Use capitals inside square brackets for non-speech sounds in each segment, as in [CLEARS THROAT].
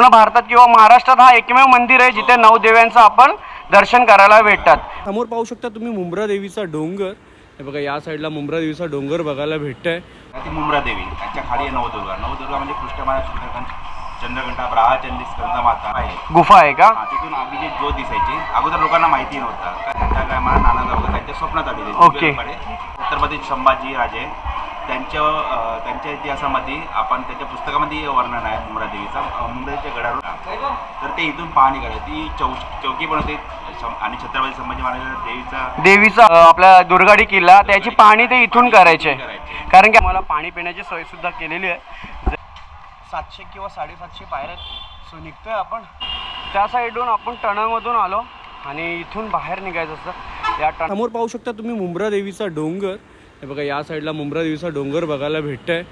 पूर्ण भारतात किंवा महाराष्ट्रात हा एकमेव मंदिर आहे जिथे नऊ देव्यांचं आपण दर्शन करायला भेटतात. समोर पाहू शकता तुम्ही मुंब्रा देवीचा डोंगर. हे बघा या साईडला मुंब्रा देवीचा डोंगर बघायला भेटतंय. ती मुंब्रा देवी त्यांच्या खाली आहे नवदुर्गा. नवदुर्गा म्हणजे कृष्णमाला चंद्रघंट चंद्रघंटा ब्राहचंदी स्कंद माता आहे. गुफा आहे का? हा, तिथून आम्ही जी ज्योत दिसायची अगोदर लोकांना माहिती नव्हता. काय मला नाना वगैरे त्यांच्या स्वप्नात आलेले ओके. छत्रपती संभाजी राजे त्यांच्या त्यांच्या इतिहासामध्ये आपण त्यांच्या पुस्तकामध्ये वर्णन आहे मुंब्रा देवीचा अं, मुंब्राच्या गडावर. तर ते इथून पाहणी करायची. ती चौ चौकी पण होती आणि छत्रपती संभाजी महाराज देवीचा देवीचा आपला दुर्गाडी किल्ला त्याची पाहणी ते इथून करायचे. करायचे. कारण की मला पाणी पिण्याची सोय सुद्धा केलेली आहे. ज- सातशे किंवा साडेसातशे पायऱ्या सो निघतोय आपण. त्या साईडून आपण टणलमधून आलो आणि इथून बाहेर निघायचं असतं. या टण समोर पाहू शकता तुम्ही मुंब्रा देवीचा डोंगर. हे बघा या साईडला मुंब्रा देवीचा डोंगर बघायला भेटतंय.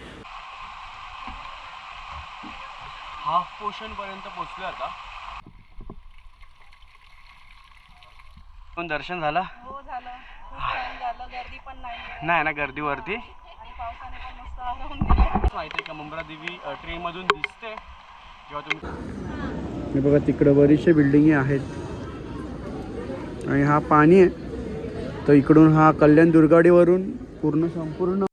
हाफ पोर्शन पर्यंत पोहोचलो आता. पण दर्शन झालं? हो झालं. खूप छान झालं. गर्दी पण नाही नाही ना गर्दीवरती. आणि पावसाने पण मस्त हरवून दिलं. माहिती आहे का मुंब्रा देवी अ, ट्रेनमधून दिसते. जेव्हा तुम्ही हे बघा तिकडं बरीचशे बिल्डिंगी आहेत. आणि हा पाणी आहे. तर इकडून हा कल्याण दुर्गाडीवरून पूर्ण संपूर्ण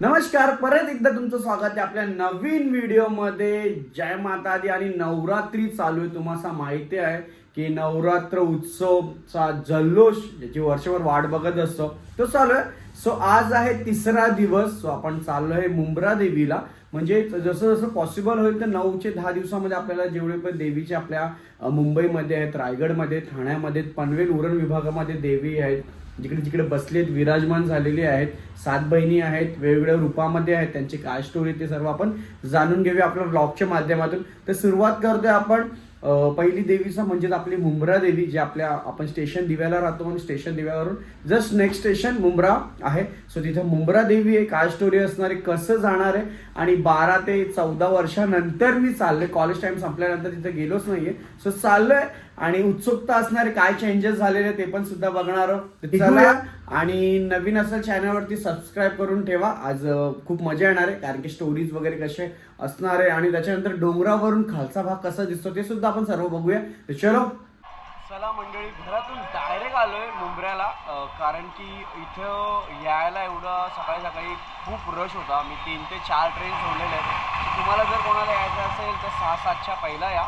नमस्कार परत एकदा तुमचं स्वागत आहे आपल्या नवीन व्हिडिओमध्ये. जय माता दी आणि नवरात्री चालू आहे. तुम्हाला माहिती आहे की नवरात्र उत्सवचा जल्लोष ज्याची वर्षभर वाट बघत असतो तो चालू आहे. सो आज आहे तिसरा दिवस सो आपण चाललो आहे मुंब्रा देवीला. म्हणजे जसं जसं पॉसिबल होईल तर नऊचे दहा दिवसामध्ये आपल्याला जेवढे पण देवीचे आपल्या मुंबईमध्ये आहेत रायगडमध्ये ठाण्यामध्ये पनवेल उरण विभागामध्ये देवी आहेत जिकडे जिकडे बसलेत विराजमान झालेले आहेत सात बहिणी आहेत वेगवेगळ्या रूपामध्ये आहेत त्यांची काय स्टोरी ते सर्व आपण जाणून घेऊया आपल्या ब्लॉगच्या माध्यमातून. तर सुरुवात करतोय आपण पहिली देवीचं म्हणजे आपली मुंब्रा देवी जे आपल्या आपण स्टेशन दिव्याला राहतो आणि स्टेशन दिव्यावरून जस्ट नेक्स्ट स्टेशन मुंब्रा आहे. सो तिथं मुंब्रा देवी आहे काय स्टोरी असणार आहे. कसं जाणार आहे? आणि बारा ते चौदा वर्षानंतर मी चाललंय. कॉलेज टाइम संपल्यानंतर तिथे गेलोच नाहीये. सो चाललंय. आणि उत्सुकता असणारे काय चेंजेस झालेले ते पण सुद्धा बघणार आहोत. तर चला आणि नवीन असेल चॅनलवरती सबस्क्राईब करून ठेवा. आज खूप मजा येणार आहे कारण की स्टोरीज वगैरे कसे असणार आहे आणि त्याच्यानंतर डोंगरावरून खालचा भाग कसा दिसतो ते सुद्धा आपण सर्व बघूया. चलो. चला मंडळी घरातून डायरेक्ट आलोय मुंबऱ्याला कारण की इथं यायला एवढं सकाळी सकाळी खूप रश होता. मी तीन ते चार ट्रेन सोडलेले आहेत. तुम्हाला जर कोणाला यायचं असेल तर सहा सातच्या पहिला या.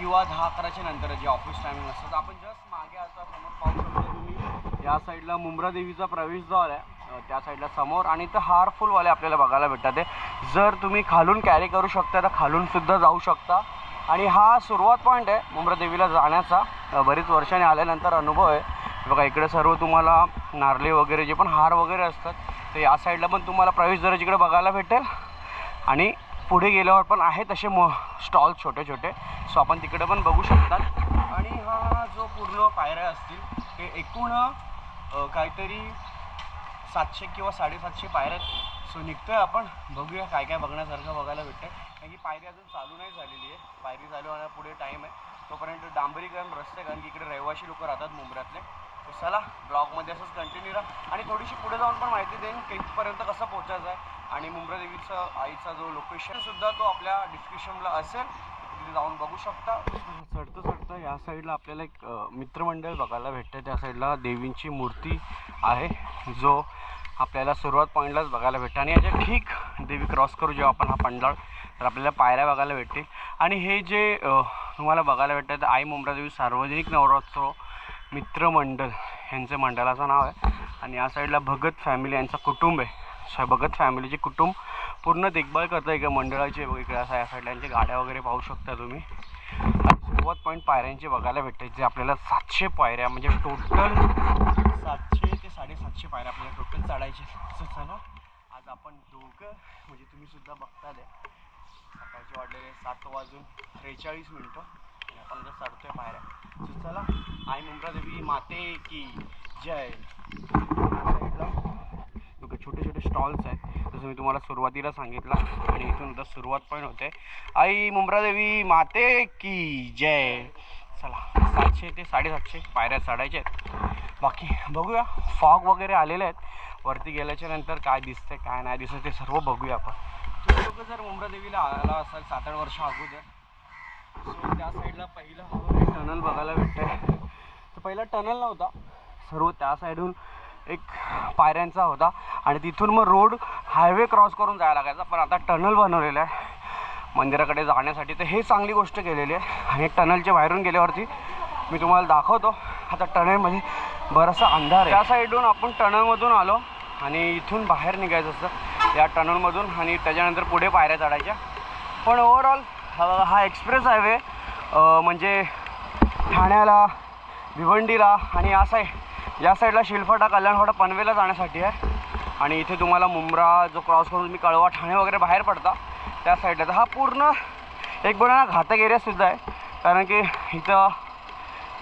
किंवा दहा अकराच्या नंतर जे ऑफिस टायमिंग असतं. तर आपण जस्ट मागे आता समोर पाहू शकतो तुम्ही. या साईडला मुंब्रा देवीचा प्रवेशद्वार आहे त्या साईडला समोर. आणि इथं हारफुलवाले आपल्याला बघायला भेटतात आहे जर तुम्ही खालून कॅरी करू शकता तर खालूनसुद्धा जाऊ शकता. आणि हा सुरुवात पॉईंट आहे मुंब्रा देवीला जाण्याचा. बरीच वर्षाने आल्यानंतर अनुभव आहे. बघा इकडे सर्व तुम्हाला नारले वगैरे जे पण हार वगैरे असतात तर या साईडला पण तुम्हाला प्रवेशद्वार जिकडे बघायला भेटेल. आणि पुढे गेल्यावर पण आहे तसे मो स्टॉल छोटे छोटे. सो आपण तिकडे पण बघू शकतात. आणि हा जो पूर्ण पायऱ्या असतील ते एकूण काहीतरी सातशे किंवा साडेसातशे पायऱ्या आहेत. सो निघतोय आपण. बघूया काय काय बघण्यासारखं बघायला भेटतंय. कारण की पायरी अजून चालू नाही झालेली आहे. पायरी चालू होण्या पुढे टाईम आहे. तोपर्यंत डांबरीकरण रस्ते कारण की इकडे रहिवाशी लोक राहतात मुंबऱ्यातले तर चला ब्लॉगमध्ये असंच कंटिन्यू राहा. आणि थोडीशी पुढे जाऊन पण माहिती देईन की कसं पोहोचायचं आहे. आणि मुंब्रा देवीचा आईचा जो लोकेशन सुद्धा तो आपल्या डिस्क्रिप्शनला असेल. तिथे जाऊन बघू शकता. चढतं चढतं या साईडला आपल्याला एक मित्रमंडळ बघायला भेटतं. त्या साईडला देवींची मूर्ती आहे जो आपल्याला सुरुवात पॉईंटलाच बघायला भेटतं. आणि याच्या ठीक देवी क्रॉस करू जेव्हा आपण हा पंडाळ तर आपल्याला पायऱ्या बघायला भेटतील. आणि हे जे तुम्हाला बघायला भेटतं ते आई मुंब्रादेवी सार्वजनिक नवरोत्सव मित्रमंडळ यांचं मंडळाचं नाव आहे. आणि या साईडला भगत फॅमिली यांचं कुटुंब आहे. स भगत फॅमिलीचे कुटुंब पूर्ण देखभाल करतं इकडे मंडळाचे इकडे असं या साईडला गाड्या वगैरे पाहू शकता तुम्ही. सुरुवात पॉईंट पायऱ्यांचे बघायला भेटते जे आपल्याला सातशे पायऱ्या म्हणजे टोटल सातशे ते साडेसातशे पायऱ्या आपल्याला टोटल चढायचे असं चला आज आपण दोघं म्हणजे तुम्ही सुद्धा बघता द्या सकाळचे वाढलेले सात वाजून त्रेचाळीस मिनटं. आपण जर चढतोय पायऱ्या. चला आई मुंब्रा देवी माते की जय. छोटे छोटे स्टॉल्स आहेत. जसं मी तुम्हाला सुरुवातीला सांगितलं आणि इथून आता सुरुवात पण होते. आई मुंब्रादेवी माते की जय. चला सातशे ते साडेसातशे पायऱ्या चढायच्या आहेत. बाकी बघूया फॉग वगैरे आलेले आहेत. वरती गेल्याच्यानंतर काय दिसतंय काय नाही दिसत ते सर्व बघूया आपण. तुम्ही लोक जर मुंब्रादेवीला आला असाल सात आठ वर्ष अगोदर सो त्या साईडला पहिलं टनल बघायला भेटतंय. तर पहिला टनल नव्हता. सर्व त्या साईडहून एक पायऱ्यांचा होता. आणि तिथून मग रोड हायवे क्रॉस करून जायला लागायचा. पण आता टनल बनवलेला आहे. मंदिराकडे जाण्यासाठी तर हे चांगली गोष्ट केलेली आहे. आणि टनलच्या बाहेरून गेल्यावरती मी तुम्हाला दाखवतो. आता टनलमध्ये बराचसा अंधार आहे. त्या साईडून आपण टनलमधून आलो. आणि इथून बाहेर निघायचं असतं. या टनलमधून आणि त्याच्यानंतर पुढे पायऱ्या चढायच्या. पण ओव्हरऑल हा एक्सप्रेस हायवे म्हणजे ठाण्याला भिवंडीला आणि या साईड या साईडला शिलफाटा कल्याणफाटा पनवेला जाण्यासाठी आहे. आणि इथे तुम्हाला मुंब्रा जो क्रॉस करून तुम्ही कळवा ठाणे वगैरे बाहेर पडता त्या साईडला तर हा पूर्ण एक बोला घातक एरियासुद्धा आहे. कारण की इथं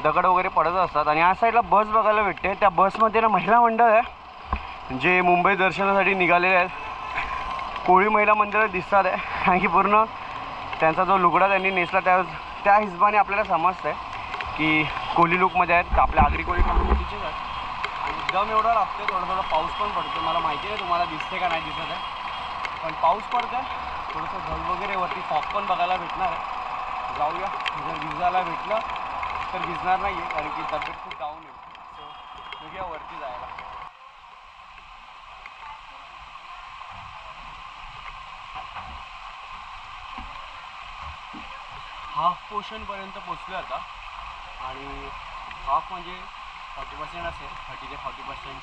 दगड वगैरे पडत असतात. आणि या साईडला बस बघायला भेटते. त्या बसमध्ये ना महिला मंडळ आहे जे मुंबई दर्शनासाठी निघालेले आहेत. कोळी महिला मंदिरं दिसतात आहे. कारण की पूर्ण त्यांचा जो लुगडा त्यांनी नेसला त्या त्या हिशोबाने आपल्याला समजतं आहे की कोळी लुकमध्ये आहेत आपल्या आगरी कोळी कम्युनिटीचेच आहेत. दम एवढा लागतो थोडं थोडं पाऊस पण पडतो मला माहिती नाही तुम्हाला दिसते का नाही दिसत आहे. पण पाऊस पडतो आहे थोडंसं ढग वगैरे वरती फॉग पण बघायला भेटणार आहे. जाऊया. जर भिजायला भेटलं तर भिजणार नाही आहे कारण की तब्येत खूप डाऊन आहे. सो बघूया वरती जायला. हाफ पोर्शनपर्यंत पोचलो आता. आणि हाफ म्हणजे फॉर्टी पर्सेंट असेल थर्टी ते फॉर्टी पर्सेंट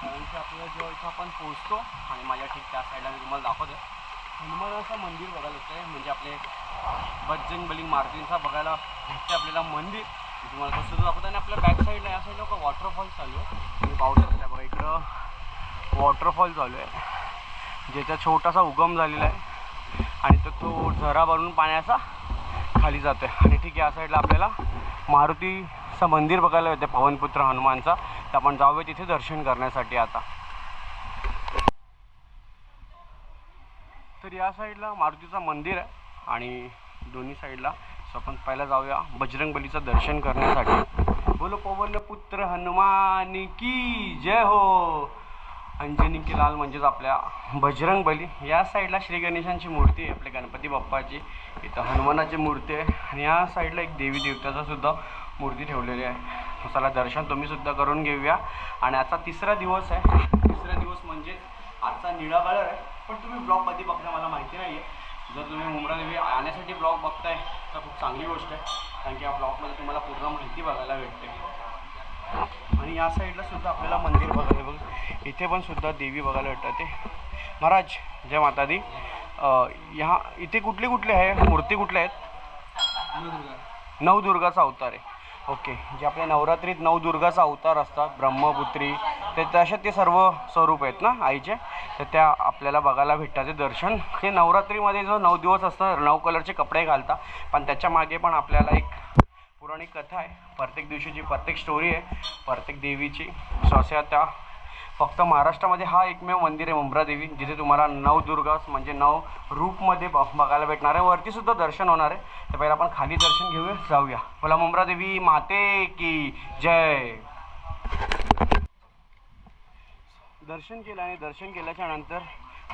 कारण की आपल्याला जेव्हा इथं आपण पोहोचतो आणि माझ्या ठीक त्या साईडला मी तुम्हाला दाखवतो हनुमानाचं मंदिर बघायला येतं आहे म्हणजे आपले बजरंग बली मारुतींचा बघायला भेटते आपल्याला मंदिर. मी तुम्हाला तसं दाखवतो आणि आपल्या बॅक साईडला या साईडला का वॉटरफॉल चालू आहे. तुम्ही पाहू शकता बघा इकडं वॉटरफॉल चालू आहे. ज्याचा छोटासा उगम झालेला आहे. आणि तर तो झरा भरून पाण्याचा खाली जातो आहे आणि ठीक आहे या साईडला आपल्याला मारुती असं मंदिर बघायला येते पवनपुत्र हनुमानचा. तर आपण जाऊया तिथे दर्शन करण्यासाठी आता. तर या साईडला मारुतीचं मंदिर आहे आणि दोन्ही साईडला. सो आपण पहिला जाऊया बजरंग बलीचं दर्शन करण्यासाठी. बोलो पवन पुत्र हनुमान की जय हो. अंजनी की लाल म्हणजेच आपल्या बजरंग बली या साईडला श्री गणेशांची मूर्ती आहे आपल्या गणपती बाप्पाची. इथं हनुमानाची मूर्ती आहे. आणि या साईडला एक देवी देवताचा सुद्धा मूर्ती ठेवलेली आहे. चला दर्शन तुम्ही सुद्धा करून घेऊया. आणि आजचा तिसरा दिवस आहे. तिसरा दिवस म्हणजे आजचा निळा कलर आहे. पण तुम्ही ब्लॉग कधी बघता मला माहिती नाही आहे जर तुम्ही मुंब्रा देवी आणण्यासाठी ब्लॉग बघताय तर खूप चांगली गोष्ट आहे. कारण की या ब्लॉगमध्ये तुम्हाला पूर्ण माहिती बघायला भेटते. आणि या साईडला सुद्धा आपल्याला मंदिर बघायला बघ. इथे पण सुद्धा देवी बघायला भेटते महाराज जय माता दी ह्या इथे कुठली कुठली आहे? मूर्ती कुठल्या आहेत? नवदुर्गाचा अवतार आहे. ओके. जे आपल्या नवरात्रीत नवदुर्गाचा अवतार असतात ब्रह्मपुत्री ते तसे ते सर्व स्वरूप आहेत ना आईचे? तर त्या आपल्याला बघायला भेटतात ते दर्शन. हे नवरात्रीमध्ये जो नऊ दिवस असतं नऊ कलरचे कपडे घालतात पण त्याच्यामागे पण आपल्याला एक पौराणिक कथा आहे. प्रत्येक दिवशीची प्रत्येक स्टोरी आहे प्रत्येक देवीची सो अशा त्या फक्त महाराष्ट्रामध्ये हा एकमेव मंदिर आहे मुंब्रादेवी जिथे तुम्हाला नवदुर्गास म्हणजे नव रूपमध्ये बघायला भेटणार आहे. वरतीसुद्धा दर्शन होणार आहे. तर पहिला आपण खाली दर्शन घेऊया जाऊया. बोला मुंब्रादेवी माते की जय. दर्शन केलं आणि दर्शन केल्याच्यानंतर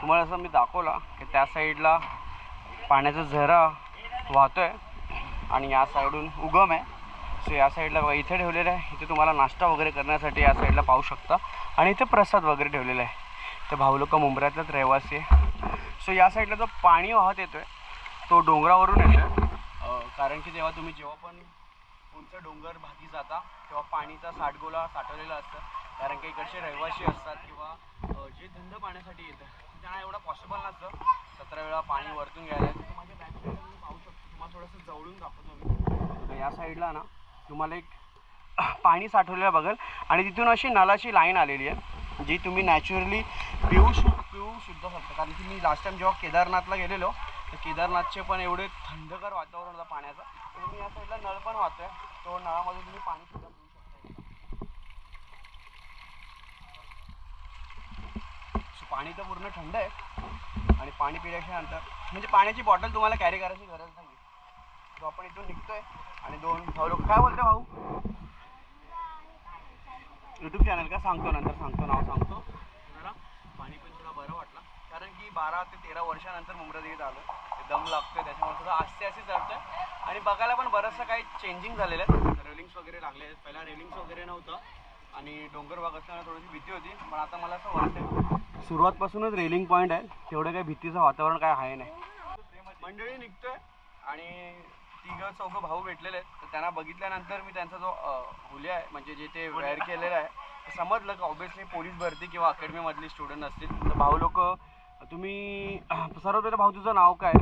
तुम्हाला असं मी दाखवला की त्या साईडला पाण्याचा झरा वाहतोय आणि या साईडून उगम आहे. सो या साईडला इथे ठेवलेलं आहे. इथे तुम्हाला नाश्ता वगैरे करण्यासाठी या साईडला पाहू शकता. आणि इथे प्रसाद वगैरे ठेवलेला आहे. तर भाऊ लोक मुंबऱ्यातलाच रहिवासी आहे. सो या साईडला जो पाणी वाहत येतो आहे तो डोंगरावरून येतो आहे कारण की जेव्हा तुम्ही जेव्हा पण उंच डोंगर भागी जाता तेव्हा पाणीचा साठगोला साठवलेला असतं. कारण की इकडचे रहिवासी असतात किंवा जे धंद पाण्यासाठी येतं त्यांना एवढं पॉसिबल नसतं. सतरा वेळा पाणी वरतून घ्यायला. तर माझ्या बॅक साईडला तुम्ही पाहू शकतो. तुम्हाला थोडंसं जवळून दाखवतो मी. या साईडला ना तुम्हाला एक पाणी साठवलेलं बघाल. आणि तिथून अशी नळाची लाईन आलेली आहे जी तुम्ही नॅचरली पिऊ शु पिऊ सुद्धा शकता. कारण की मी लास्ट टाइम जेव्हा केदारनाथला गेलेलो तर केदारनाथचे पण एवढे थंडगार वातावरण होतं पाण्याचं. तर मी या साईडला नळ पण वाहतोय. तो नळामध्ये तुम्ही पाणी सुद्धा पिऊ शकता. सो पाणी तर पूर्ण थंड आहे. आणि पाणी पिल्याच्या नंतर म्हणजे पाण्याची बॉटल तुम्हाला कॅरी करायची गरज नाही तो आपण इथून निघतोय. आणि दोन भाऊ लोक काय बोलते भाऊ? यूट्यूब चॅनल का? सांगतो नंतर सांगतो नाव सांगतो. जरा पाणी पण थोडा बरं वाटलं. कारण की बारा ते तेरा वर्षानंतर मुंब्रादेवीत आलो ते दम लागतोय त्याच्यामुळे थोडं आस्ते आस्ते चढतोय आणि बघायला पण बरंचसं काही चेंजिंग झालेलं आहे. रेलिंग्स वगैरे लागले आहेत. पहिला रेलिंग्स वगैरे नव्हतं. आणि डोंगर भाग असल्यामुळे थोडीशी भीती होती. पण आता मला असं वाटतं सुरुवातपासूनच रेलिंग पॉईंट आहे. तेवढं काही भीतीचं वातावरण काय आहे नाही. मंडळी निघतोय. आणि तिघं चौघं भाऊ भेटलेले आहेत. तर त्यांना बघितल्यानंतर मी त्यांचा जो हुलिया आहे म्हणजे जे ते वेअर केलेलं आहे समजलं की ऑब्विसली पोलीस भरती किंवा अकॅडमीमधली स्टुडंट असतील. तर भाऊ लोक तुम्ही सर्वप्रथम भाऊ तुझं नाव काय?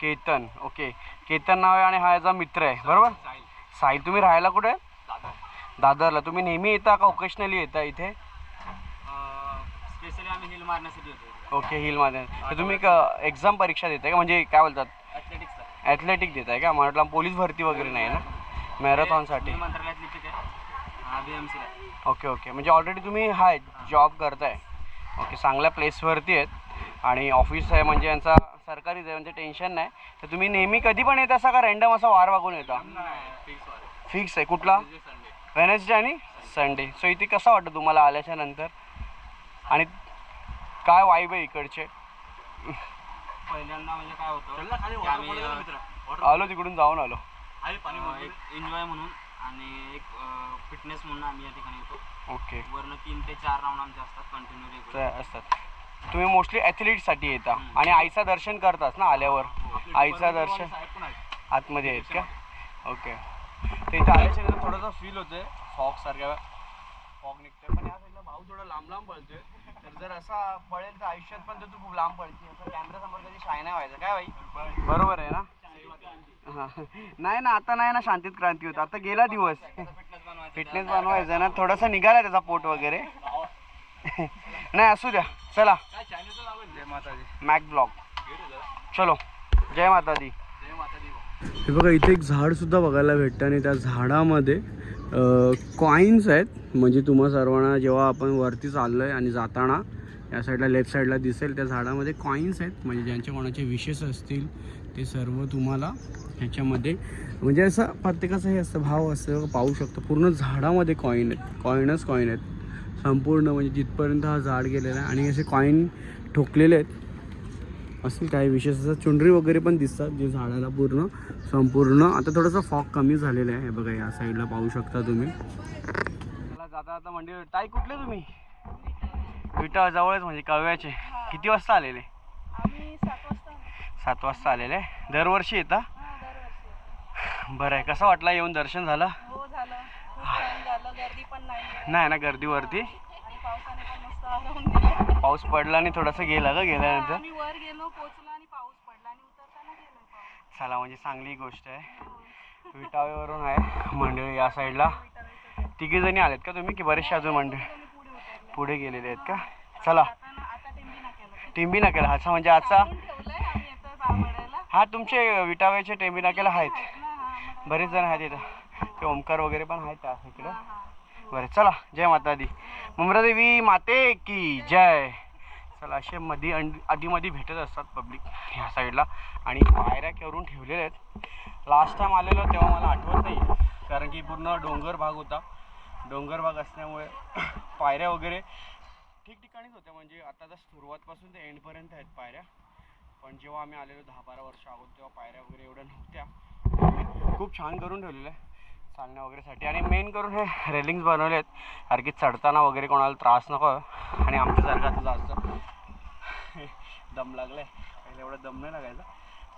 केतन. ओके. केतन नाव आहे आणि हा याचा मित्र आहे. बरोबर? साहिल. तुम्ही राहायला कुठे? दादरला. तुम्ही नेहमी येता का ओकेशनली येता इथे? स्पेशली आम्ही हिल मारण्यासाठी होतो ओके हिलमध्ये तर तुम्ही एक्झाम परीक्षा देताय का? म्हणजे काय बोलतात? ॲथलेटिक देताय का? मला वाटलं पोलीस भरती वगैरे नाही ना? मॅरेथॉनसाठी ओके ओके. म्हणजे ऑलरेडी तुम्ही हाय जॉब करताय. ओके चांगल्या प्लेसवरती आहेत. आणि ऑफिस आहे म्हणजे यांचा सरकारीच आहे म्हणजे टेन्शन नाही. तर तुम्ही नेहमी कधी पण येत असा का रँडम असा वार वागून येता? फिक्स आहे. कुठला? संडे वेनसडे आणि संडे सो इथे कसं वाटतं तुम्हाला आल्याच्यानंतर? आणि काय वाईब आहे इकडचे? पहिल्यांदा म्हणजे काय होतं की आम्ही आलो तिकडून जाऊन आलो. अं, एक एन्जॉय म्हणून आणि एक फिटनेस म्हणून आम्ही या ठिकाणी येतो. ओके. वरनं तीन ते चार राऊंड आमचे असतात कंटिन्यू रेग्युलर तर असतात. तुम्ही मोस्टली ॲथलीटसाठी येता आणि आईचं दर्शन करताच ना आल्यावर? आईचं दर्शन आतमध्ये आहेत का? ओके. तर इथं आल्याच्यानंतर थोडंसं फील होतंय. फॉग सारख्या. फॉग निघतोय. पण या साईडला भाऊ थोडा लांब लांब पळतोय. तर जर असा पळेल तर आयुष्यात पण तर तू खूप लांब पळते असं कॅमेरा समोर कधी शाय नाही व्हायचं. काय भाई बरोबर आहे ना? हां. नाही ना आता नाही ना शांतीत क्रांती होत. आता गेला दिवस. फिटनेस बनवायचं ना. थोडासा निघाला त्याचा पोट वगैरे. नाही असू द्या. चला. मॅक ब्लॉग चलो. जय माता दी. हे बघा इथे एक झाडसुद्धा बघायला भेटतं आणि त्या झाडामध्ये कॉईन्स आहेत. म्हणजे तुम्हा सर्वांना जेव्हा आपण वरती चाललो आहे आणि जाताना या साईडला लेफ्ट साईडला दिसेल त्या झाडामध्ये कॉईन्स आहेत. म्हणजे ज्यांचे कोणाचे विशेष असतील ते सर्व तुम्हाला ह्याच्यामध्ये म्हणजे असं प्रत्येकाचं हे असतं भाव असतं. पाहू शकतो पूर्ण झाडामध्ये कॉईन आहेत. कॉईनच कॉईन आहेत. संपूर्ण म्हणजे जिथपर्यंत हा झाड गेलेला आहे आणि असे कॉईन ठोकलेले आहेत असेल काही विशेष असं चुंडरी वगैरे पण दिसतात जे झाडाला पूर्ण संपूर्ण. आता थोडंसं फॉग कमी झालेलं आहे. बघा या साईडला पाहू शकता तुम्ही. मला जाता जाता म्हणजे ताई कुठले तुम्ही? विटा जवळच म्हणजे कव्याचे. किती वाजता आलेले? सात वाजता आलेले. दरवर्षी येता. बरं आहे. कसं वाटलं येऊन दर्शन झालं? हो नाही ना गर्दीवरती? पाऊस पडला आणि थोडंसं गेला का गेल्यानंतर. आम्ही वर गेलो पोचलो आणि पाऊस पडला आणि उतरताना गेलो पाऊस. चला म्हणजे चांगली गोष्ट आहे. विटावेवरून आहे मंडळी या साईडला. तिघी जणी आलेत का तुम्ही की बरेचसे अजून मंडळी? पुढे गेलेले आहेत का? चला. टेंबी नाक्याला अच्छा म्हणजे आजचा हा तुमचे विटाव्याचे टेंबी नाक्याला आहेत. बरेच जण आहेत इथं. ते ओमकार वगैरे पण आहेत त्या इकडे? बरं चला जय माता दी. मुमरादेवी माते की जय. चला असे मध्ये आधीमध्ये भेटत असतात पब्लिक ह्या साईडला आणि पायऱ्या करून ठेवलेल्या आहेत. लास्ट टाईम आलेलो तेव्हा मला आठवत नाही कारण की पूर्ण डोंगर भाग होता. डोंगर भाग असल्यामुळे [COUGHS] पायऱ्या वगैरे ठिकठिकाणीच होत्या. म्हणजे आता तर सुरुवातपासून ते एंडपर्यंत आहेत पायऱ्या. पण जेव्हा आम्ही आलेलो दहा बारा वर्ष अगोदर तेव्हा पायऱ्या वगैरे एवढ्या नव्हत्या. खूप छान करून ठेवलेलं आहे चालण्या वगैरेसाठी आणि मेन करून हे रेलिंग्स बनवले आहेत सारखी चढताना वगैरे कोणाला त्रास नको. आणि आमच्यासारखा आता जास्त [LAUGHS] दम लागलाय. पहिले एवढं दम नाही लागायचा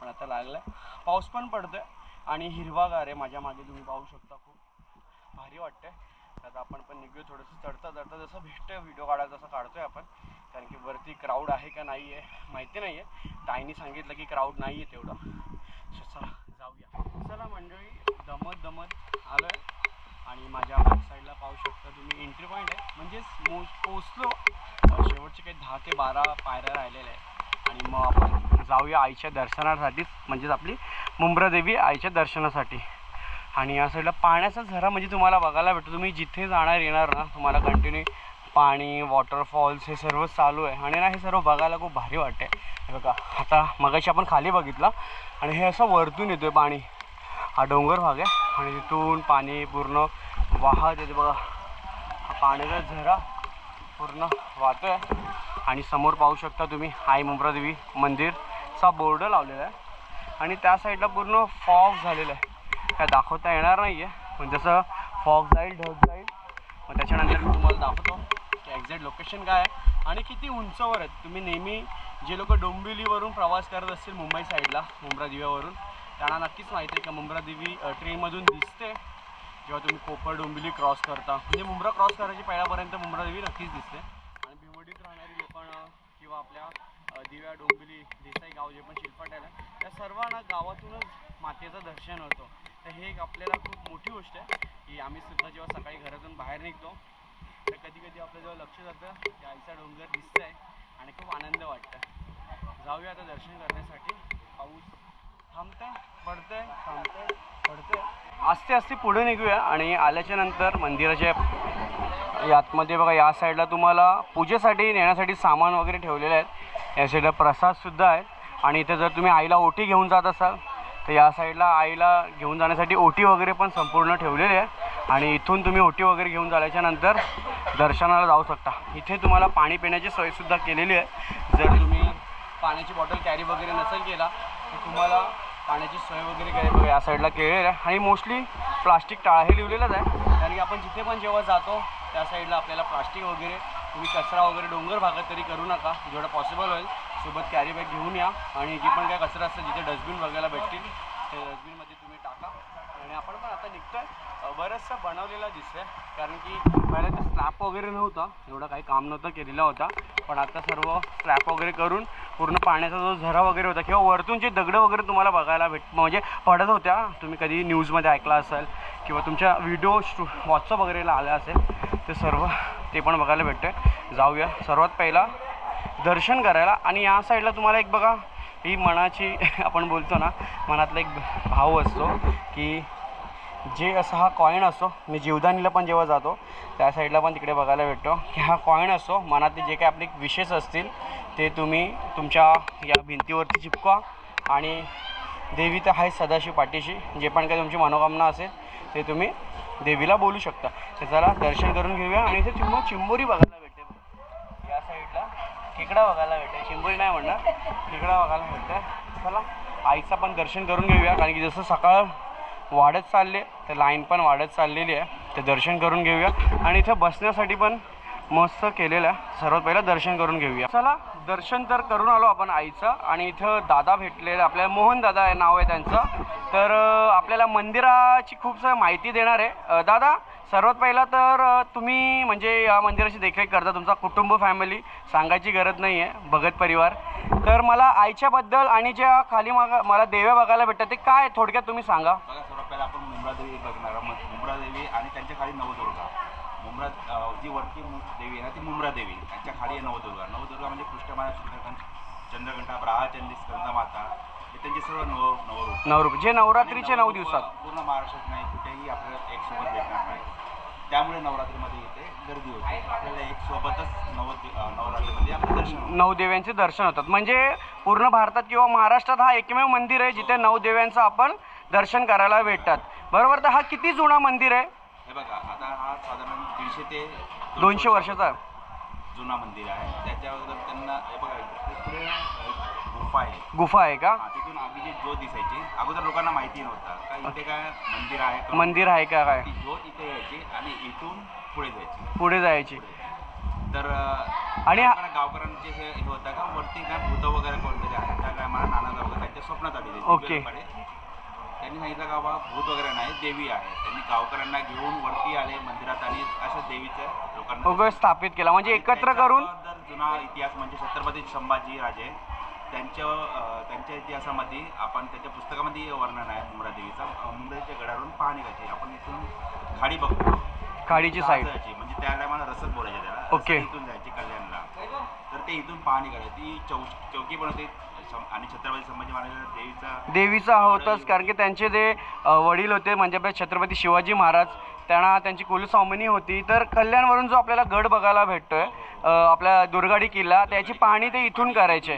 पण आता लागलाय. पाऊस पण पडतोय. आणि हिरवागार आहे. माझ्या मागे तुम्ही पाहू शकता खूप भारी वाटतंय. आता आपण पण निघूया थोडंसं. चढता चढता जसं भेटतं व्हिडिओ काढायचा तसं काढतोय आपण. कारण की वरती क्राऊड आहे का नाही आहे माहिती नाही आहे ताईने सांगितलं की क्राऊड नाही आहे तेवढं. So, चला जाऊया. चला मंडळी. दमत दमत आलं आहे आणि माझ्या बॅक साईडला पाहू शकता तुम्ही एंट्री पॉईंट आहे. म्हणजेच मो पोचलो शेवटचे काही दहा ते बारा पायऱ्या राहिलेल्या आहेत. आणि मग आपण जाऊया आईच्या दर्शनासाठी म्हणजेच आपली मुंब्रादेवी आईच्या दर्शनासाठी. आणि या साईडला पाण्याचा झरा म्हणजे तुम्हाला बघायला भेटतो. तुम्ही जिथे जाणार येणार ना तुम्हाला कंटिन्यू पाणी वॉटरफॉल्स हे सर्व चालू आहे. आणि ना हे सर्व बघायला खूप भारी वाटते बघा आता मगाशी आपण खाली बघितलं. आणि हे असं वरतून येतो आहे पाणी. हा डोंगर भाग आहे. आणि तिथून पाणी पूर्ण वाहत येते बघा. हा पाण्याचा झरा पूर्ण वाहतो आहे आणि समोर पाहू शकता तुम्ही आई मुंब्रादेवी मंदिरचा बोर्ड लावलेला आहे. आणि त्या साईडला पूर्ण फॉग झालेला आहे. काय दाखवता येणार नाही आहे पण जसं फॉग जाईल ढग जाईल मग त्याच्यानंतर मी तुम्हाला दाखवतो की एक्झॅक्ट लोकेशन काय आहे आणि किती उंचावर आहेत तुम्ही नेहमी जे लोक डोंबिवलीवरून प्रवास करत असतील मुंबई साईडला मुंब्रा दिव्यावरून त्यांना नक्कीच माहिती आहे का मुंब्रा देवी ट्रेनमधून दिसते. जेव्हा तुम्ही कोपर डोंबिवली क्रॉस करता. म्हणजे मुंब्रा क्रॉस करायची पहिल्यापर्यंत मुंब्रा देवी नक्कीच दिसते. आणि भिवडीत राहणारी लोकांना किंवा आपल्या दिव्या डोंबिवली देसाई गाव जे पण शिल्पाट आहे त्या सर्वांना गावातूनच मातेचं दर्शन होतं. तर हे एक आपल्याला खूप मोठी गोष्ट आहे की आम्ही सुद्धा जेव्हा सकाळी घरातून बाहेर निघतो तर कधी कधी आपलं जेव्हा लक्ष जातं की आईचा डोंगर आहे आणि खूप आनंद वाटतं. जाऊया आता दर्शन करण्यासाठी. पाऊस थांबतंय पडतंय थांबतंय पडतंय आस्ते आस्ते पुढे निघूया आणि आल्याच्यानंतर मंदिराच्या यातमध्ये बघा या साईडला तुम्हाला पूजेसाठी नेण्यासाठी सामान वगैरे ठेवलेले आहेत. या साईडला प्रसादसुद्धा आहे. आणि इथे जर तुम्ही आईला ओटी घेऊन जात असाल तर या साईडला आईला घेऊन जाण्यासाठी ओटी वगैरे पण संपूर्ण ठेवलेली आहे आणि इथून तुम्ही ओटी वगैरे घेऊन झाल्याच्यानंतर दर्शनाला जाऊ शकता. इथे तुम्हाला पाणी पिण्याची सोयसुद्धा केलेली आहे. जर तुम्ही पाण्याची बॉटल कॅरी वगैरे नसेल केला की तुम्हाला पाण्याची सोय वगैरे काय बघा या साईडला केलेलं आहे. आणि मोस्टली प्लास्टिक टाळा हे लिहिलेलंच आहे. कारण की आपण जिथे पण जेव्हा जातो त्या साईडला आपल्याला प्लास्टिक वगैरे तुम्ही कचरा वगैरे डोंगर भागात तरी करू नका. जेवढं पॉसिबल होईल सोबत कॅरी बॅग घेऊन या. आणि जी पण काय कचरा असतं जिथे डस्टबिन बघायला भेटतील ते डस्टबिनमध्ये तुम्ही टाका. आणि आपण पण आता निघतोय. बरंचसं बनवलेलं दिसतंय. कारण की पहिला तर स्लॅप वगैरे नव्हता. एवढं काही काम नव्हतं केलेला होता. पण आता सर्व स्लॅप वगैरे करून पूर्ण पाण्याचा जो झरा वगैरे होता किंवा वरतून जे दगडं वगैरे तुम्हाला बघायला भेट म्हणजे पडत होत्या. तुम्ही कधी न्यूजमध्ये ऐकला असाल किंवा तुमच्या व्हिडिओ व्हॉट्सअप वगैरेला आलं असेल ते सर्व ते पण बघायला भेटतंय. जाऊया. सर्वात पहिला दर्शन करायला. आणि या साईडला तुम्हाला एक बघा ही मनाची आपण बोलतो ना मनातला एक भाव असतो की जे असा हा कॉईन असतो मी जीवदानीला पण जेव्हा जातो त्या साईडला पण तिकडे बघायला भेटतो. की हा कॉईन असतो मनातले जे काही आपले विशेष असतील ते तुम्ही तुमच्या या भिंतीवरती चिपका आणि देवी तर आहे सदाशिव पाठीशी जे पण काही तुमची मनोकामना असेल ते तुम्ही देवीला बोलू शकता. तर चला दर्शन करून घेऊया आणि इथे चिंबो चिंबोरी बघायला भेटते या साईडला खेकडा बघायला भेटते. चिंबोरी नाही म्हणणार खेकडा बघायला भेटते. चला आईचं पण दर्शन करून घेऊया कारण की जसं सकाळ वाढत चालले तर लाईन पण वाढत चाललेली आहे. तर दर्शन करून घेऊया. आणि इथं बसण्यासाठी पण मस्त केलेलं आहे. सर्वात पहिलं दर्शन करून घेऊया. चला दर्शन तर करून आलो आपण आईचं. आणि इथं दादा भेटलेलं. आपल्याला मोहन दादा आहे नाव आहे त्यांचं. तर आपल्याला मंदिराची खूप सारी माहिती देणार आहे. दादा सर्वात पहिला तर तुम्ही म्हणजे या मंदिराची देखरेख करता. तुमचा कुटुंब फॅमिली सांगायची गरज नाही आहे भगत परिवार. तर मला आईच्याबद्दल आणि ज्या खाली मागा मला देव्या बघायला भेटतात ते काय थोडक्यात तुम्ही सांगा. पहिला आपण मुंब्रा देवी बघणार आहोत. मुंब्रा देवी आणि त्यांच्या खाली नवदुर्गा. मुंब्रा जी वरती देवी आहे ना ती मुंब्रा देवी. त्यांच्या खाली आहे नवदुर्गा. नवदुर्गा म्हणजे पृष्ठमाला चंद्रघंटा ब्राहचंदी स्कंदमाता हे त्यांचे सर्व नव नवरूप. नवरूप. जे नवरात्रीचे नऊ दिवसात. पूर्ण महाराष्ट्रात नाही कुठेही आपल्याला एक सोबत भेटणार नाही. त्यामुळे नवरात्रीमध्ये इथे गर्दी होते. आपल्याला एक सोबतच नव नवरात्रीमध्ये आपलं दर्शन. नऊ देव्यांचे दर्शन होतात. म्हणजे पूर्ण भारतात किंवा महाराष्ट्रात हा एकमेव मंदिर आहे जिथे नऊ देव्यांचं आपण दर्शन करायला भेटतात. बरोबर तर हा किती जुना मंदिर आहे? हे बघा आता हा साधारण दीडशे ते दोनशे वर्षाचा. जुना मंदिर आहे. त्याच्यावर त्यांना हे बघा पुढे गुफा आहे. गुफा आहे का? हा, तिथून आधी जी ज्योत दिसायची. अगोदर लोकांना माहिती नव्हता. का इथे काय मंदिर आहे का? मंदिर आहे का काय? ती ज्योत इथे यायची आणि इथून पुढे जायची. पुढे जायची. तर आणि हा- गावकऱ्यांचे हे हे होतं का? वरती काय भूत वगैरे कोणतरी आहे? त्या टायमाला नाना वगैरे त्यांच्या स्वप्नात आलेले ओके. त्यांनी सांगितलं का बाबा भूत वगैरे नाही देवी आहे. त्यांनी गावकऱ्यांना घेऊन वरती आले मंदिरात आणि असं देवीचं लोकांना वगैरे स्थापित केला. म्हणजे एकत्र करून त्याच्याबद्दल जुना इतिहास म्हणजे छत्रपती संभाजी राजे त्यांच्या अं, त्यांच्या इतिहासामध्ये आपण त्यांच्या पुस्तकामध्ये वर्णन आहे मुंब्रा देवीचा. अं, मुंब्राच्या गडावरून पाहणी करायची. आपण इथून खाडी बघतो. खाडीची साईड. जायची, म्हणजे त्या टायमाला रसद बोलायचे त्याला. ओके. रसद इथून जायची कल्याणला. तर ते इथून पाहणी करायची. ती चौ चौकी पण होती. आणि छत्रपती संभाजी महाराज देवीचा देवीचा होतच कारण की त्यांचे जे वडील होते म्हणजे आपले छत्रपती शिवाजी महाराज त्यांना त्यांची कुलस्वामिनी होती. तर कल्याणवरून जो आपल्याला गड बघायला भेटतोय आपला दुर्गाडी किल्ला त्याची पाहणी ते इथून करायचे.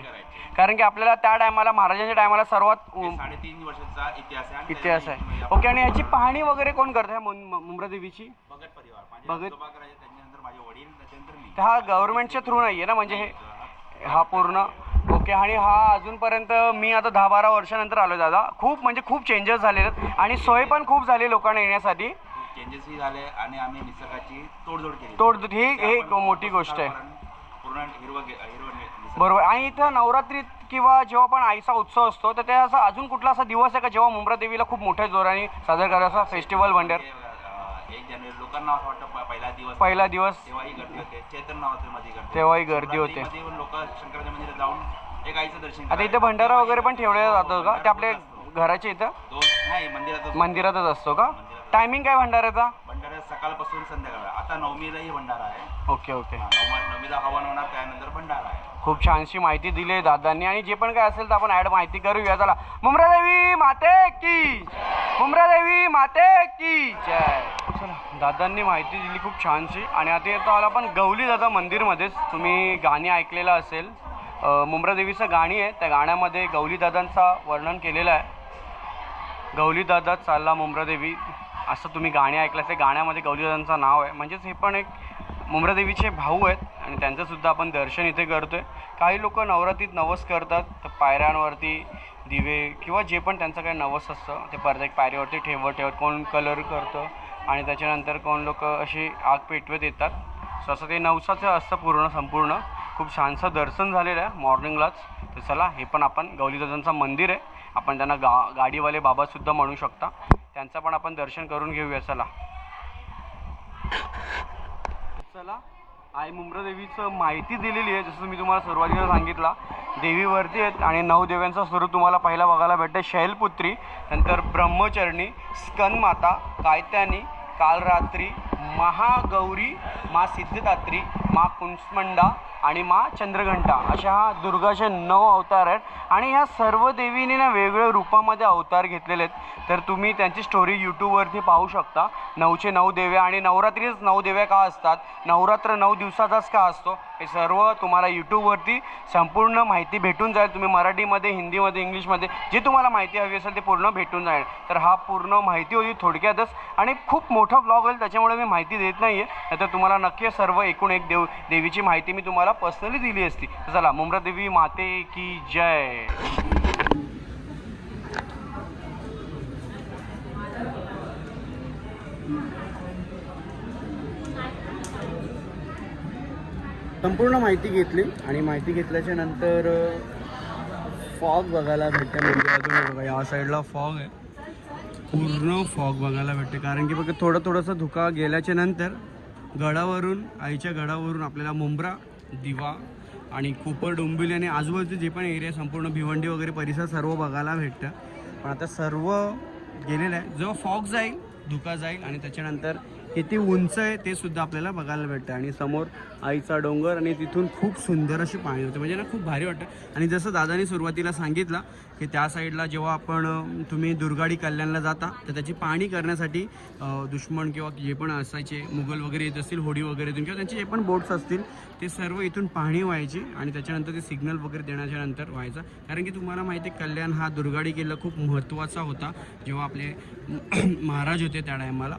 कारण की आपल्याला त्या टायमाला महाराजांच्या टायमाला सर्वात साडेतीन वर्षाचा इतिहास आहे इतिहास आहे. आपण ओके आणि याची पाहणी वगैरे कोण करते मुंब्रा देवीची? भगत परिवार. भगत- हा गव्हर्नमेंटच्या थ्रू नाही आहे ना म्हणजे हे हा पूर्ण. ओके आणि हा अजूनपर्यंत मी आता दहा बारा वर्षानंतर आलो दादा. खूप म्हणजे खूप चेंजेस झालेले आहेत आणि सोय पण खूप झाली लोकांना येण्यासाठी. चेंजेसही झाले आणि आम्ही निसर्गाची तोडजोड केली. तोड ही ही आपण मोठी गोष्ट आहे. पूर्ण हिरवं गे- हिरवं नि- निसर्ग. बरोबर. आणि इथं नवरात्रीत किंवा जेव्हा पण आईचा उत्सव असतो तर त्या असा अजून कुठला असा दिवस आहे का जेव्हा मुंब्रा देवीला खूप मोठ्या जोराने साजरा करायचा? फेस्टिवल भंडार एक जानेवारी लोकांना असं वाटतं पहिला दिवस. पहिला दिवस. तेव्हाही गर्दी होते. नवरात्रीमध्ये गर्दी तेव्हाही गर्दी होते. लोक शंकराच्या मंदिरात जाऊन एक आईचं दर्शन आता इथे. भंडारा वगैरे पण ठेवलेला हो, जातो का? ते आपल्या. घराच्या इथं? दोन नाही मंदिरात मंदिरातच असतो का? टायमिंग काय भंडाऱ्याचा? भंडारा सकाळपासून संध्याकाळ. आता नवमीलाही भंडारा आहे. Okay okay. हा, नवमा- नवमीला हवन होणार त्यानंतर भंडारा आहे. खूप छानशी माहिती दिली आहे दादांनी. आणि जे पण काय असेल तर आपण ऍड माहिती करूया. चला. मुमरा देवी माते की! मुमरा देवी माते की! जय. चला. दादांनी माहिती दिली खूप छानशी. आणि आता येतो आला आपण गौली दादा मंदिरमध्येच तुम्ही गाणी ऐकलेलं असेल. अं, मुंब्रा देवीचं गाणी आहे. त्या गाण्यामध्ये गौली दादांचा वर्णन केलेलं आहे. गौली दादा चालला मुंब्रा देवी असं तुम्ही गाणे ऐकलं ते गाण्यामध्ये गौरीदादांचं नाव आहे. म्हणजेच हे पण एक मुमरादेवीचे भाऊ आहेत आणि त्यांचंसुद्धा आपण दर्शन इथे करतो आहे काही लोक नवरात्रीत नवस करतात. तर पायऱ्यांवरती दिवे किंवा जे पण त्यांचं काही नवस असतं ते प्रत्येक पायरीवरती ठेवत ठेवत कोण कलर करतं आणि त्याच्यानंतर कोण लोक अशी आग पेटवत येतात. सो असं ते नवसाचं असतं पूर्ण संपूर्ण. खूप छानसं दर्शन झालेलं आहे मॉर्निंगलाच. तर चला हे पण आपण गौलीदादांचं मंदिर आहे. आपण त्यांना गा गाडीवाले बाबासुद्धा म्हणू शकता. त्यांचं पण आपण दर्शन करून घेऊया चला. चला आई मुंब्रादेवीचं माहिती दिलेली आहे जसं मी तुम्हाला सुरुवातीला सांगितला. देवीवरती आहेत आणि नऊ देव्यांचं स्वरूप तुम्हाला पहिला बघायला भेटतं शैलपुत्री नंतर ब्रह्मचरणी स्कनमाता कायत्यानी कालरात्री महागौरी मा सिद्धदात्री मा कुंसमंडा आणि मा चंद्रघंटा अशा हा दुर्गाचे नऊ अवतार आहेत. आणि ह्या सर्व देवीने ना वेगवेगळ्या रूपामध्ये अवतार घेतलेले आहेत. तर तुम्ही त्यांची स्टोरी यूट्यूबवरती पाहू शकता. नऊचे नऊ देव्या आणि नवरात्रीच नऊ देव्या का असतात? नवरात्र नऊ दिवसाचाच का असतो? हे सर्व तुम्हाला यूट्यूबवरती संपूर्ण माहिती भेटून जाईल. तुम्ही मराठीमध्ये हिंदीमध्ये इंग्लिशमध्ये जे तुम्हाला माहिती हवी असेल ते पूर्ण भेटून जाईल. तर हा पूर्ण माहिती होती थोडक्यातच. आणि खूप मोठा ब्लॉग होईल त्याच्यामुळे मी माहिती देत नाही आहे नाहीतर तुम्हाला नक्की सर्व एकूण एक देव देवीची माहिती मी तुम्हाला पर्सनली दिली असती. तर चला मुंब्रा देवी माते की जय. संपूर्ण माहिती घेतली आणि माहिती घेतल्याच्या नंतर फॉग बघायला भेटते म्हणजे मंदिरातून बघा या साईडला फॉग आहे. पूर्ण फॉग बघायला भेटते. कारण की बघा थोडं थोडंसं धुका गेल्याच्यानंतर गडावरून आईच्या गडावरून आपल्याला मुंब्रा दिवा आणि कोपर डोंबिवली आणि आजूबाजूचे जे पण एरिया संपूर्ण भिवंडी वगैरे परिसर सर्व बघायला भेटतं. पण आता सर्व गेलेलं आहे. जेव्हा फॉग जाईल धुका जाईल आणि त्याच्यानंतर किती उंच आहे ते सुद्धा आपल्याला बघायला भेटतं आणि समोर आईचा डोंगर आणि तिथून खूप सुंदर अशी पाणी होते. म्हणजे ना खूप भारी वाटतं. आणि जसं दादानी सुरुवातीला सांगितलं की त्या साईडला जेव्हा आपण तुम्ही दुर्गाडी कल्याणला जाता तर त्याची पाणी करण्यासाठी दुश्मन किंवा जे पण असायचे मुघल वगैरे येत असतील होडी वगैरे येथून किंवा त्यांचे जे पण बोट्स असतील ते सर्व इथून पाणी व्हायचे आणि त्याच्यानंतर ते सिग्नल वगैरे देण्याच्या नंतर व्हायचा. कारण की तुम्हाला माहिती आहे कल्याण हा दुर्गाडी किल्ला खूप महत्त्वाचा होता. जेव्हा आपले [CLEARS THROAT] महाराज होते त्या टायमाला.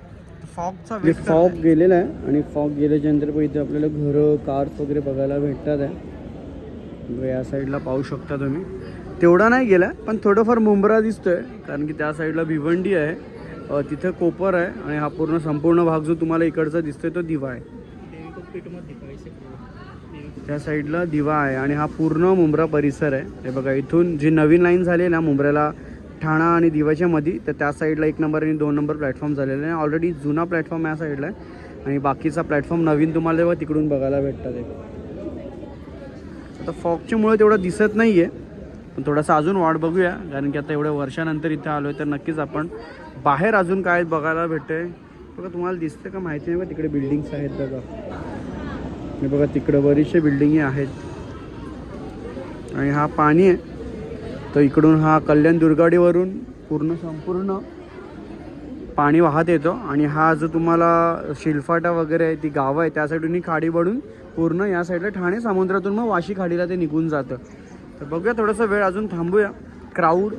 फॉगचा फॉग गेलेला आहे आणि फॉग गेल्याच्यानंतर पण इथे आपल्याला घरं कार्स वगैरे बघायला भेटतात आहे. या साईडला पाहू शकता तुम्ही. तेवढा नाही गेला पण थोडंफार मुंब्रा दिसतोय कारण की त्या साईडला भिवंडी आहे. तिथं कोपर आहे आणि हा पूर्ण संपूर्ण भाग जो तुम्हाला इकडचा दिसतोय तो दिवा आहे. त्या साईडला दिवा आहे आणि हा पूर्ण मुंब्रा परिसर आहे. हे बघा इथून जी नवीन लाईन झाली आहे ना मुंब्र्याला ठाणा आणि दिवाच्या मध्ये तर त्या साईडला एक नंबर आणि दोन नंबर प्लॅटफॉर्म झालेला आहे. ऑलरेडी जुना प्लॅटफॉर्म या साईडला आहे. आणि बाकीचा प्लॅटफॉर्म नवीन तुम्हाला तेव्हा तिकडून बघायला भेटतात आहे आता फॉगच्यामुळे तेवढं दिसत नाही आहे पण थोडासा अजून वाट बघूया. कारण की आता एवढ्या वर्षानंतर इथे आलो आहे तर नक्कीच आपण बाहेर अजून काय बघायला भेटतंय बघा तुम्हाला दिसतं का माहिती नाही बघा तिकडे बिल्डिंग्स आहेत बघा. बघा तिकडं बरीचशे बिल्डिंगी आहेत. आणि हा पाणी आहे. तर इकडून हा कल्याण दुर्गाडीवरून पूर्ण संपूर्ण पाणी वाहत येतो. आणि हा जो तुम्हाला शिलफाटा वगैरे आहे ती गावं आहे त्या साईडून ही खाडी बढून पूर्ण या साईडला ठाणे समुद्रातून मग वाशी खाडीला ते निघून जातं. तर बघूया थोडासा वेळ अजून थांबूया. क्राऊड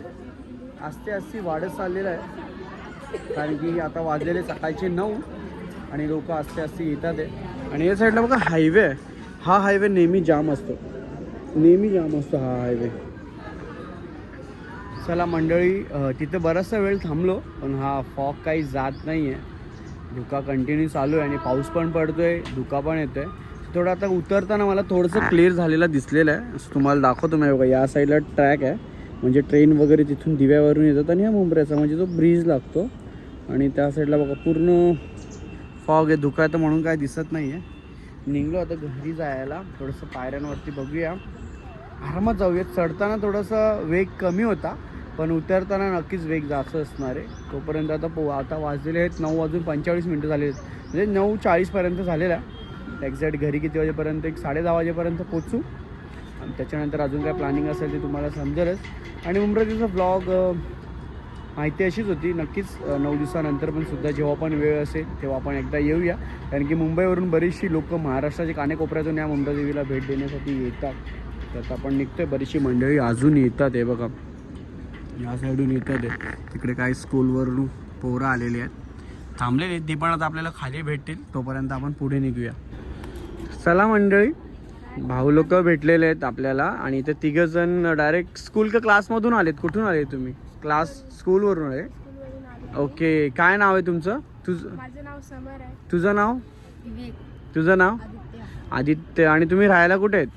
आस्ते आस्ते वाढत चाललेलं आहे. कारण की आता वाजलेले सकाळचे नऊ आणि लोक आस्ते आस्ते येतात आहे. आणि या साईडला बघा हायवे आहे. हा हायवे नेहमी जाम असतो. नेहमी जाम असतो हा हायवे चला मंडळी तिथं बराचसा वेळ थांबलो पण हा फॉग काही जात नाही आहे धुका कंटिन्यू चालू आहे आणि पाऊस पण पडतोय धुका पण येतोय. थोडं आता उतरताना मला थोडंसं क्लिअर झालेलं दिसलेलं आहे. तुम्हाला दाखवतो मी. बघा या साईडला ट्रॅक आहे. म्हणजे ट्रेन वगैरे तिथून दिव्यावरून येतात आणि हा मुंबऱ्याचा म्हणजे तो ब्रिज लागतो. आणि त्या साईडला बघा पूर्ण फॉग आहे धुका तर म्हणून काय दिसत नाही आहे निघलो आता घरी जायला. थोडंसं पायऱ्यांवरती बघूया. आरामात जाऊयात. चढताना थोडासा वेग कमी होता. पण उतरताना नक्कीच वेग जास्त असणार आहे. तोपर्यंत आता पो आता वाजलेले आहेत नऊ वाजून पंचेचाळीस मिनटं झाले आहेत. म्हणजे नऊ चाळीसपर्यंत झालेला. एक्झॅक्ट घरी किती वाजेपर्यंत एक साडे दहा वाजेपर्यंत पोचू आणि त्याच्यानंतर अजून काय प्लॅनिंग असेल ते तुम्हाला समजेलच. आणि उमरतीचा ब्लॉग माहिती अशीच होती नक्कीच नऊ दिवसानंतर पण सुद्धा जेव्हा पण वेळ असेल तेव्हा आपण एकदा येऊया. कारण की मुंबईवरून बरीचशी लोक महाराष्ट्राच्या कानेकोपऱ्यातून या मुंब्रादेवीला भेट देण्यासाठी येतात. तर आता आपण निघतोय. बरीचशी मंडळी अजून येतात हे बघा. या साईडून येतात आहे तिकडे काही स्कूलवरून पोरं आलेली आहेत. थांबलेली आहेत. ती पण आता आपल्याला खाली भेटतील. तोपर्यंत आपण पुढे निघूया. चला मंडळी भाऊ लोक भेटलेले आहेत आपल्याला आणि इथे तिघं जण डायरेक्ट स्कूल का क्लासमधून आलेत. कुठून आले तुम्ही? क्लास स्कूलवरून आले? ओके काय नाव आहे तुमचं? तुझ तुझं नाव? तुझं नाव? आदित्य. आणि तुम्ही राहायला कुठे आहेत?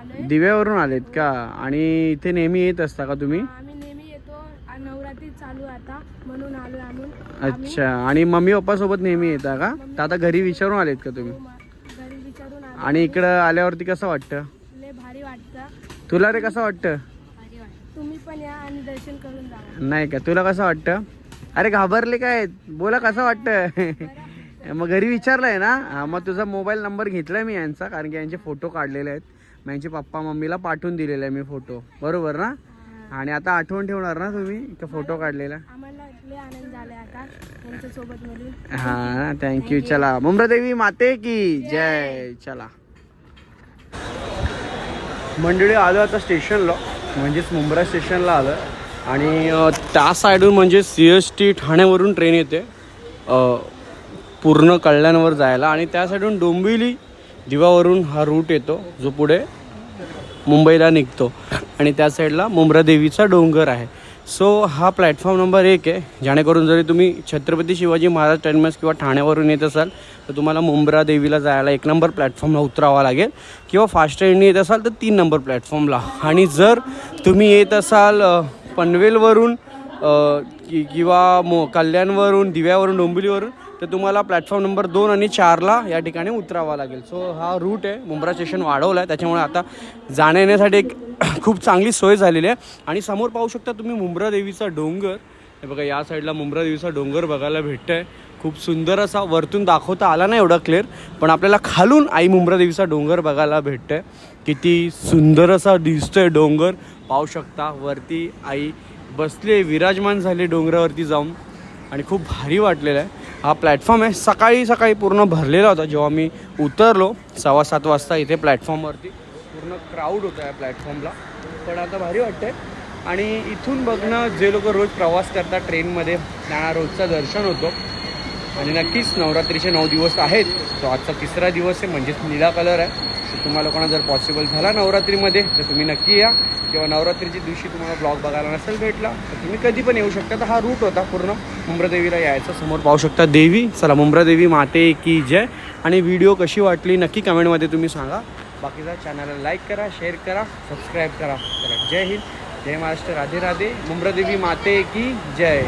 आलोय. दिव्यावरून आलेत का? आणि इथे नेहमी येत असता का तुम्ही? आम्ही नेहमी येतो. आ- नवरात्री चालू आहे आता म्हणून आलोय आम्ही. अच्छा. आणि मम्मी पप्पा सोबत नेहमी येता का? तर आता घरी विचारून आलेत का तुम्ही? आम्ही घरी विचारून आलो आणि इकडं आल्यावरती कसं वाटतं? लय भारी वाटतं. तुला रे कसं वाटतं? भारी वाटतं. तुम्ही पण या आणि दर्शन करून जा. नाही का? तुला कसं वाटतं? अरे घाबरले काय? बोला कसं वाटतं? मग घरी विचारलंय ना? हा, मग तुझा मोबाईल नंबर घेतलाय मी यांचा कारण की यांचे फोटो काढलेले आहेत. मग यांचे पप्पा मम्मीला पाठवून दिलेले आहे मी फोटो. बरोबर ना? आणि आता आठवण ठेवणार ना तुम्ही? का फोटो काढलेला. हा थँक्यू चला. मुंब्रादेवी माते की जय. चला. मंडळी आलो आता स्टेशनला. म्हणजेच मुंब्रा स्टेशनला आलं. आणि त्या साईडून म्हणजे सी एस टी ठाण्यावरून ट्रेन येते. पूर्ण कल्याणवर जायला. आणि त्या साईडून डोंबिवली दिवावरून हा रूट येतो जो पुढे मुंबईला निघतो. आणि त्या साईडला मुंब्रा देवीचा डोंगर आहे. सो हा प्लॅटफॉर्म नंबर एक आहे. जेणेकरून जरी तुम्ही छत्रपती शिवाजी महाराज टर्मिनस किंवा ठाण्यावरून येत असाल तर तुम्हाला मुंब्रा देवीला जायला एक नंबर प्लॅटफॉर्मला उतरावा लागेल. किंवा फास्ट ट्रेनने येत असाल तर तीन नंबर प्लॅटफॉर्मला आणि जर तुम्ही येत असाल पनवेलवरून कि किंवा मो कल्याणवरून दिव्यावरून डोंबिवलीवरून तर तुम्हाला प्लॅटफॉर्म नंबर दोन आणि चारला या ठिकाणी उतरावा लागेल. सो हा रूट आहे. मुंब्रा स्टेशन वाढवला आहे त्याच्यामुळे आता जाण्या येण्यासाठी एक [COUGHS] खूप चांगली सोय झालेली आहे. आणि समोर पाहू शकता तुम्ही मुंब्रा देवीचा डोंगर. हे बघा या साईडला मुंब्रा देवीचा डोंगर बघायला भेटतं आहे खूप सुंदर असा वरतून दाखवता आला नाही एवढा क्लिअर पण आपल्याला खालून आई मुंब्रा देवीचा डोंगर बघायला भेटतं आहे किती सुंदर असा दिसतोय डोंगर. पाहू शकता वरती आई बसली आहे. विराजमान झाले डोंगरावरती जाऊन. आणि खूप भारी वाटलेलं आहे. हा प्लॅटफॉर्म आहे. सकाळी सकाळी पूर्ण भरलेला होता. जेव्हा मी उतरलो सव्वा सात वाजता इथे प्लॅटफॉर्मवरती पूर्ण क्राऊड होता या प्लॅटफॉर्मला पण आता भारी वाटतंय. आणि इथून बघणं जे लोक रोज प्रवास करतात ट्रेनमध्ये त्यांना रोजचं दर्शन होतं. आणि नक्कीच नवरात्रीचे नऊ दिवस आहेत. तो आजचा तिसरा दिवस आहे म्हणजेच निळा कलर आहे. तर तुम्हाला लोकांना जर पॉसिबल झाला नवरात्रीमध्ये तर तुम्ही नक्की या. किंवा नवरात्रीच्या दिवशी तुम्हाला ब्लॉग बघायला नसेल भेटला तर तुम्ही कधी पण येऊ शकता. तर हा रूट होता पूर्ण मुंब्रादेवीला यायचा. समोर पाहू शकता देवी. चला मुंब्रादेवी माते की जय. आणि व्हिडिओ कशी वाटली नक्की कमेंटमध्ये तुम्ही सांगा. बाकीचा चॅनलला लाईक करा शेअर करा सबस्क्राईब करा. चला जय हिंद. जय महाराष्ट्र. राधे राधे. मुंब्रादेवी माते की जय.